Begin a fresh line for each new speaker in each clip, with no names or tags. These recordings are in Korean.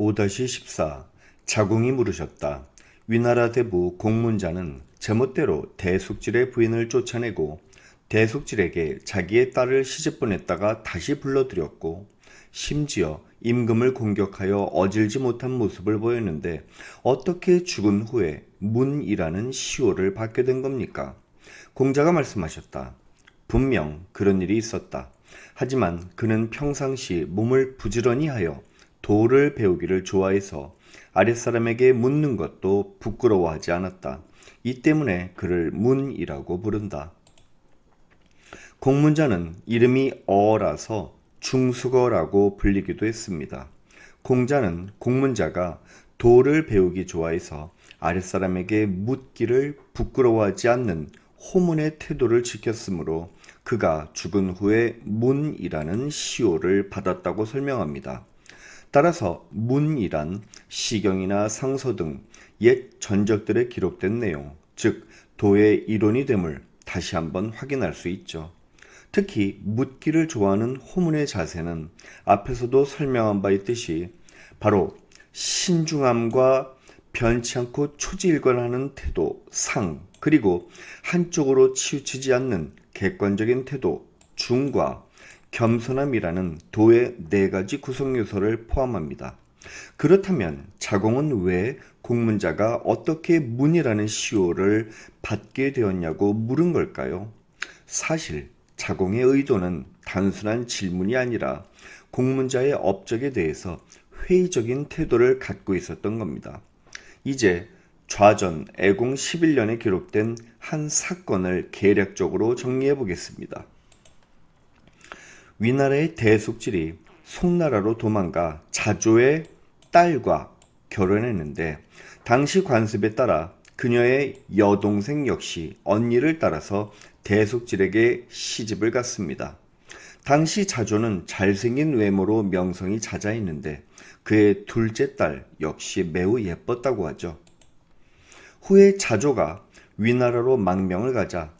5-14 자궁이 물으셨다. 위나라 대부 공문자는 제멋대로 대숙질의 부인을 쫓아내고 대숙질에게 자기의 딸을 시집 보냈다가 다시 불러들였고 심지어 임금을 공격하여 어질지 못한 모습을 보였는데 어떻게 죽은 후에 문이라는 시호를 받게 된 겁니까? 공자가 말씀하셨다. 분명 그런 일이 있었다. 하지만 그는 평상시 몸을 부지런히 하여 도를 배우기를 좋아해서 아랫사람에게 묻는 것도 부끄러워하지 않았다. 이 때문에 그를 문이라고 부른다. 공문자는 이름이 어라서 중수거라고 불리기도 했습니다. 공자는 공문자가 도를 배우기 좋아해서 아랫사람에게 묻기를 부끄러워하지 않는 호문의 태도를 지켰으므로 그가 죽은 후에 문이라는 시호를 받았다고 설명합니다. 따라서 문이란 시경이나 상서 등 옛 전적들에 기록된 내용, 즉 도의 이론이 됨을 다시 한번 확인할 수 있죠. 특히 묻기를 좋아하는 호문의 자세는 앞에서도 설명한 바 있듯이 바로 신중함과 변치 않고 초지일관하는 태도, 상, 그리고 한쪽으로 치우치지 않는 객관적인 태도, 중과 겸손함이라는 도의 네 가지 구성 요소를 포함합니다. 그렇다면 자공은 왜 공문자가 어떻게 문이라는 시호를 받게 되었냐고 물은 걸까요? 사실 자공의 의도는 단순한 질문이 아니라 공문자의 업적에 대해서 회의적인 태도를 갖고 있었던 겁니다. 이제 좌전 애공 11년에 기록된 한 사건을 계략적으로 정리해 보겠습니다. 위나라의 대숙질이 송나라로 도망가 자조의 딸과 결혼했는데 당시 관습에 따라 그녀의 여동생 역시 언니를 따라서 대숙질에게 시집을 갔습니다. 당시 자조는 잘생긴 외모로 명성이 자자했는데 그의 둘째 딸 역시 매우 예뻤다고 하죠. 후에 자조가 위나라로 망명을 가자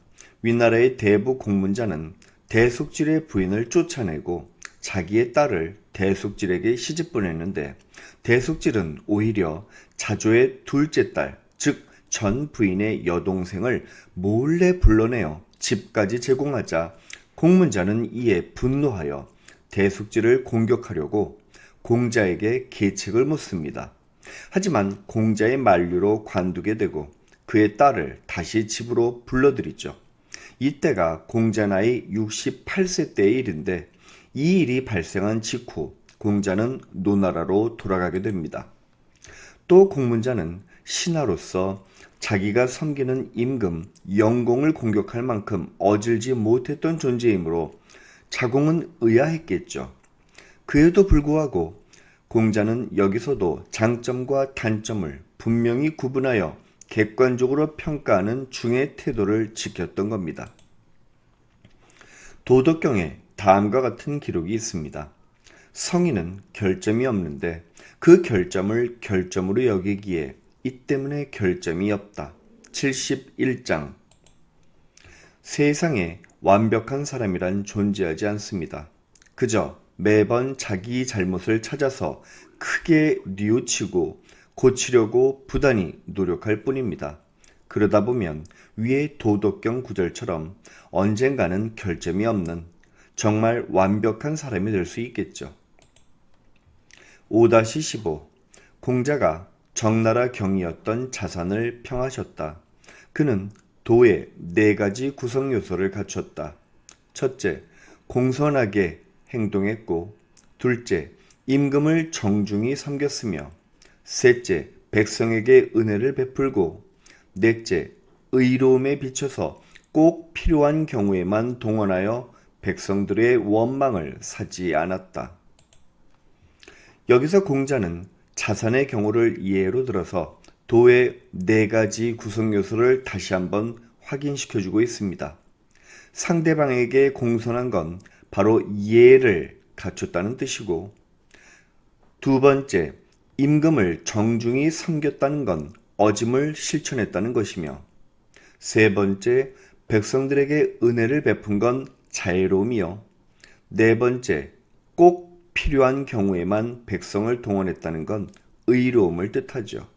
위나라의 대부 공문자는 대숙질의 부인을 쫓아내고 자기의 딸을 대숙질에게 시집 보냈는데 대숙질은 오히려 자조의 둘째 딸, 즉 전 부인의 여동생을 몰래 불러내어 집까지 제공하자 공문자는 이에 분노하여 대숙질을 공격하려고 공자에게 계책을 묻습니다. 하지만 공자의 만류로 관두게 되고 그의 딸을 다시 집으로 불러들이죠. 이때가 공자 나이 68세 때의 일인데 이 일이 발생한 직후 공자는 노나라로 돌아가게 됩니다. 또 공문자는 신하로서 자기가 섬기는 임금 영공을 공격할 만큼 어질지 못했던 존재이므로 자공은 의아했겠죠. 그에도 불구하고 공자는 여기서도 장점과 단점을 분명히 구분하여 객관적으로 평가하는 중의 태도를 지켰던 겁니다. 도덕경에 다음과 같은 기록이 있습니다. 성인은 결점이 없는데 그 결점을 결점으로 여기기에 이 때문에 결점이 없다. 71장 세상에 완벽한 사람이란 존재하지 않습니다. 그저 매번 자기 잘못을 찾아서 크게 뉘우치고 고치려고 부단히 노력할 뿐입니다. 그러다 보면 위의 도덕경 구절처럼 언젠가는 결점이 없는 정말 완벽한 사람이 될 수 있겠죠. 5-15 공자가 정나라 경이었던 자산을 평하셨다. 그는 도의 네 가지 구성 요소를 갖췄다. 첫째, 공손하게 행동했고, 둘째, 임금을 정중히 섬겼으며, 셋째, 백성에게 은혜를 베풀고, 넷째, 의로움에 비춰서 꼭 필요한 경우에만 동원하여 백성들의 원망을 사지 않았다. 여기서 공자는 자산의 경우를 예로 들어서 도의 네 가지 구성 요소를 다시 한번 확인시켜 주고 있습니다. 상대방에게 공손한 건 바로 예를 갖췄다는 뜻이고, 두 번째, 임금을 정중히 섬겼다는 건 어짐을 실천했다는 것이며, 세 번째, 백성들에게 은혜를 베푼 건 자애로움이요. 네 번째, 꼭 필요한 경우에만 백성을 동원했다는 건 의로움을 뜻하죠.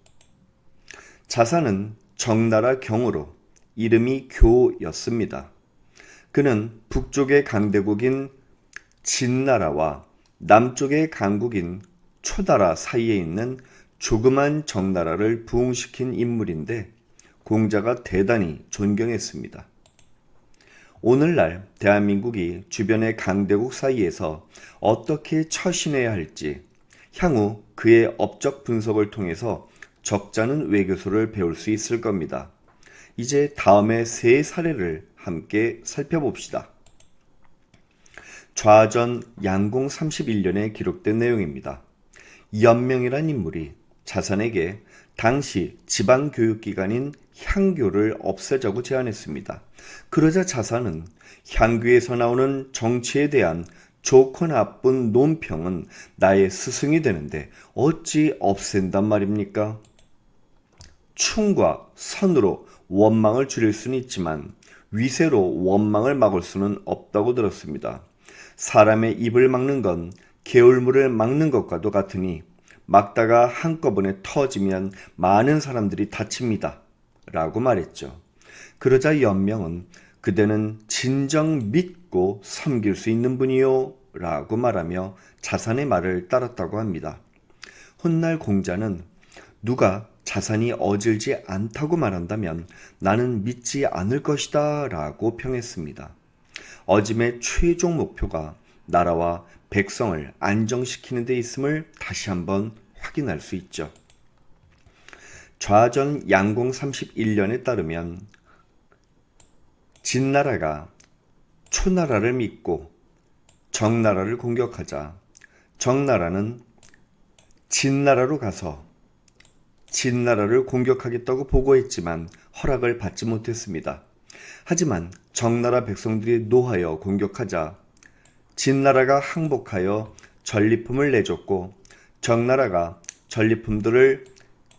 자산은 정나라 경으로 이름이 교였습니다. 그는 북쪽의 강대국인 진나라와 남쪽의 강국인 초나라 사이에 있는 조그만 정나라를 부흥시킨 인물인데 공자가 대단히 존경했습니다. 오늘날 대한민국이 주변의 강대국 사이에서 어떻게 처신해야 할지 향후 그의 업적 분석을 통해서 적잖은 외교소를 배울 수 있을 겁니다. 이제 다음의 세 사례를 함께 살펴봅시다. 좌전 양공 31년에 기록된 내용입니다. 연명이란 인물이 자산에게 당시 지방교육기관인 향교를 없애자고 제안했습니다. 그러자 자산은 향교에서 나오는 정치에 대한 좋고 나쁜 논평은 나의 스승이 되는데 어찌 없앤단 말입니까? 충과 선으로 원망을 줄일 수는 있지만 위세로 원망을 막을 수는 없다고 들었습니다. 사람의 입을 막는 건 개울물을 막는 것과도 같으니 막다가 한꺼번에 터지면 많은 사람들이 다칩니다. 라고 말했죠. 그러자 연명은 그대는 진정 믿고 섬길 수 있는 분이요. 라고 말하며 자산의 말을 따랐다고 합니다. 훗날 공자는 누가 자산이 어질지 않다고 말한다면 나는 믿지 않을 것이다 라고 평했습니다. 어짐의 최종 목표가 나라와 백성을 안정시키는 데 있음을 다시 한번 확인할 수 있죠. 좌전 양공 31년에 따르면 진나라가 초나라를 믿고 정나라를 공격하자 정나라는 진나라로 가서 진나라를 공격하겠다고 보고했지만 허락을 받지 못했습니다. 하지만 정나라 백성들이 노하여 공격하자 진나라가 항복하여 전리품을 내줬고 정나라가 전리품들을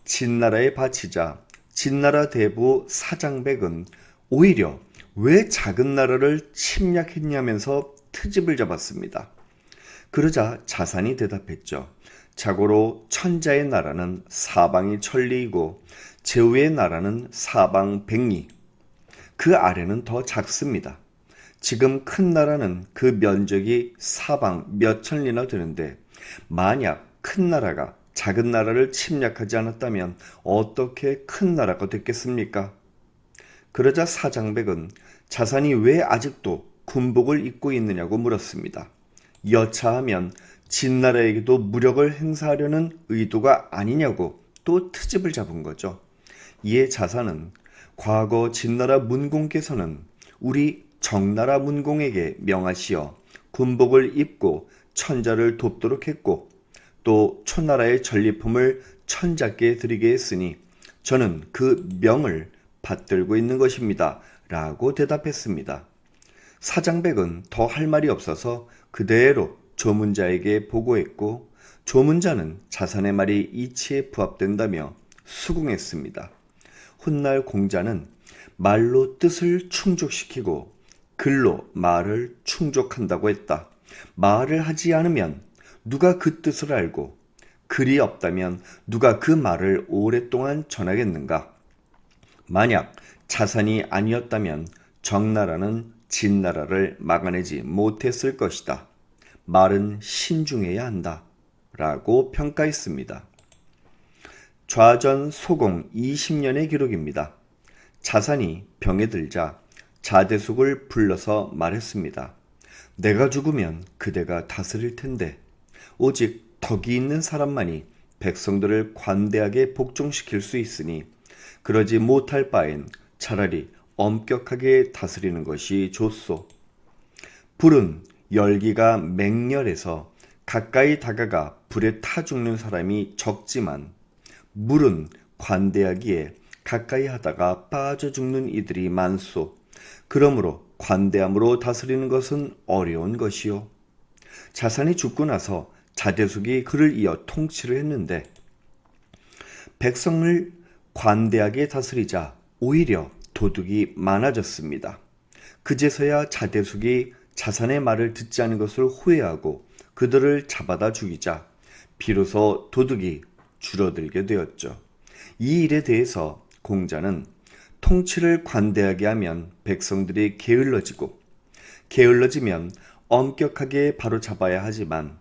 진나라에 바치자 진나라 대부 사장백은 오히려 왜 작은 나라를 침략했냐면서 트집을 잡았습니다. 그러자 자산이 대답했죠. 자고로 천자의 나라는 사방이 천리이고 제후의 나라는 사방 백리. 그 아래는 더 작습니다. 지금 큰 나라는 그 면적이 사방 몇 천리나 되는데 만약 큰 나라가 작은 나라를 침략하지 않았다면 어떻게 큰 나라가 됐겠습니까? 그러자 사장백은 자산이 왜 아직도 군복을 입고 있느냐고 물었습니다. 여차하면 진나라에게도 무력을 행사하려는 의도가 아니냐고 또 트집을 잡은 거죠. 이에 자산은 과거 진나라 문공께서는 우리 정나라 문공에게 명하시어 군복을 입고 천자를 돕도록 했고 또 초나라의 전리품을 천자께 드리게 했으니 저는 그 명을 받들고 있는 것입니다. 라고 대답했습니다. 사장백은 더 할 말이 없어서 그대로 조문자에게 보고했고 조문자는 자산의 말이 이치에 부합된다며 수긍했습니다. 훗날 공자는 말로 뜻을 충족시키고 글로 말을 충족한다고 했다. 말을 하지 않으면 누가 그 뜻을 알고 글이 없다면 누가 그 말을 오랫동안 전하겠는가? 만약 자산이 아니었다면 정나라는 진나라를 막아내지 못했을 것이다. 말은 신중해야 한다. 라고 평가했습니다. 좌전 소공 20년의 기록입니다. 자산이 병에 들자 자대숙을 불러서 말했습니다. 내가 죽으면 그대가 다스릴 텐데 오직 덕이 있는 사람만이 백성들을 관대하게 복종시킬 수 있으니 그러지 못할 바엔 차라리 엄격하게 다스리는 것이 좋소. 불은 열기가 맹렬해서 가까이 다가가 불에 타 죽는 사람이 적지만 물은 관대하기에 가까이 하다가 빠져 죽는 이들이 많소. 그러므로 관대함으로 다스리는 것은 어려운 것이요. 자산이 죽고 나서 자대숙이 그를 이어 통치를 했는데 백성을 관대하게 다스리자 오히려 도둑이 많아졌습니다. 그제서야 자대숙이 자산의 말을 듣지 않은 것을 후회하고 그들을 잡아다 죽이자 비로소 도둑이 줄어들게 되었죠. 이 일에 대해서 공자는 통치를 관대하게 하면 백성들이 게을러지고 게을러지면 엄격하게 바로 잡아야 하지만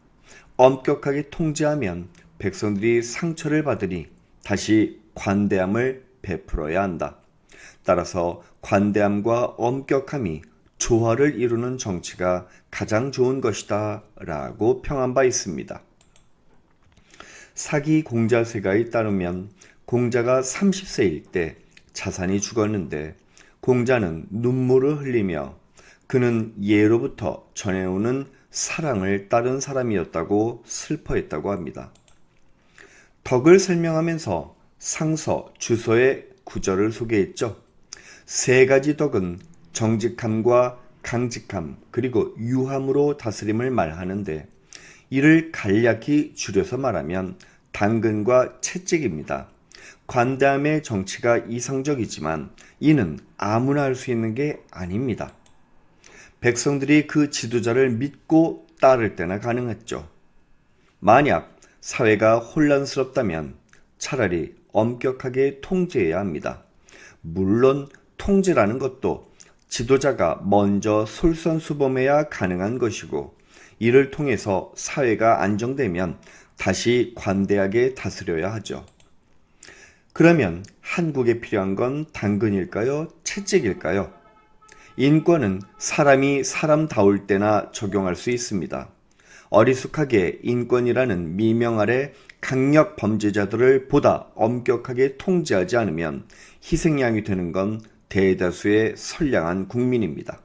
엄격하게 통제하면 백성들이 상처를 받으니 다시 관대함을 베풀어야 한다. 따라서 관대함과 엄격함이 조화를 이루는 정치가 가장 좋은 것이다 라고 평한 바 있습니다. 사기 공자세가에 따르면 공자가 30세일 때 자산이 죽었는데 공자는 눈물을 흘리며 그는 예로부터 전해오는 사랑을 따른 사람이었다고 슬퍼했다고 합니다. 덕을 설명하면서 상서, 주서의 구절을 소개했죠. 세 가지 덕은 정직함과 강직함, 그리고 유함으로 다스림을 말하는데 이를 간략히 줄여서 말하면 당근과 채찍입니다. 관대함의 정치가 이상적이지만 이는 아무나 할 수 있는 게 아닙니다. 백성들이 그 지도자를 믿고 따를 때나 가능했죠. 만약 사회가 혼란스럽다면 차라리 엄격하게 통제해야 합니다. 물론 통제라는 것도 지도자가 먼저 솔선수범해야 가능한 것이고 이를 통해서 사회가 안정되면 다시 관대하게 다스려야 하죠. 그러면 한국에 필요한 건 당근일까요? 채찍일까요? 인권은 사람이 사람다울 때나 적용할 수 있습니다. 어리숙하게 인권이라는 미명 아래 강력 범죄자들을 보다 엄격하게 통제하지 않으면 희생양이 되는 건 대다수의 선량한 국민입니다.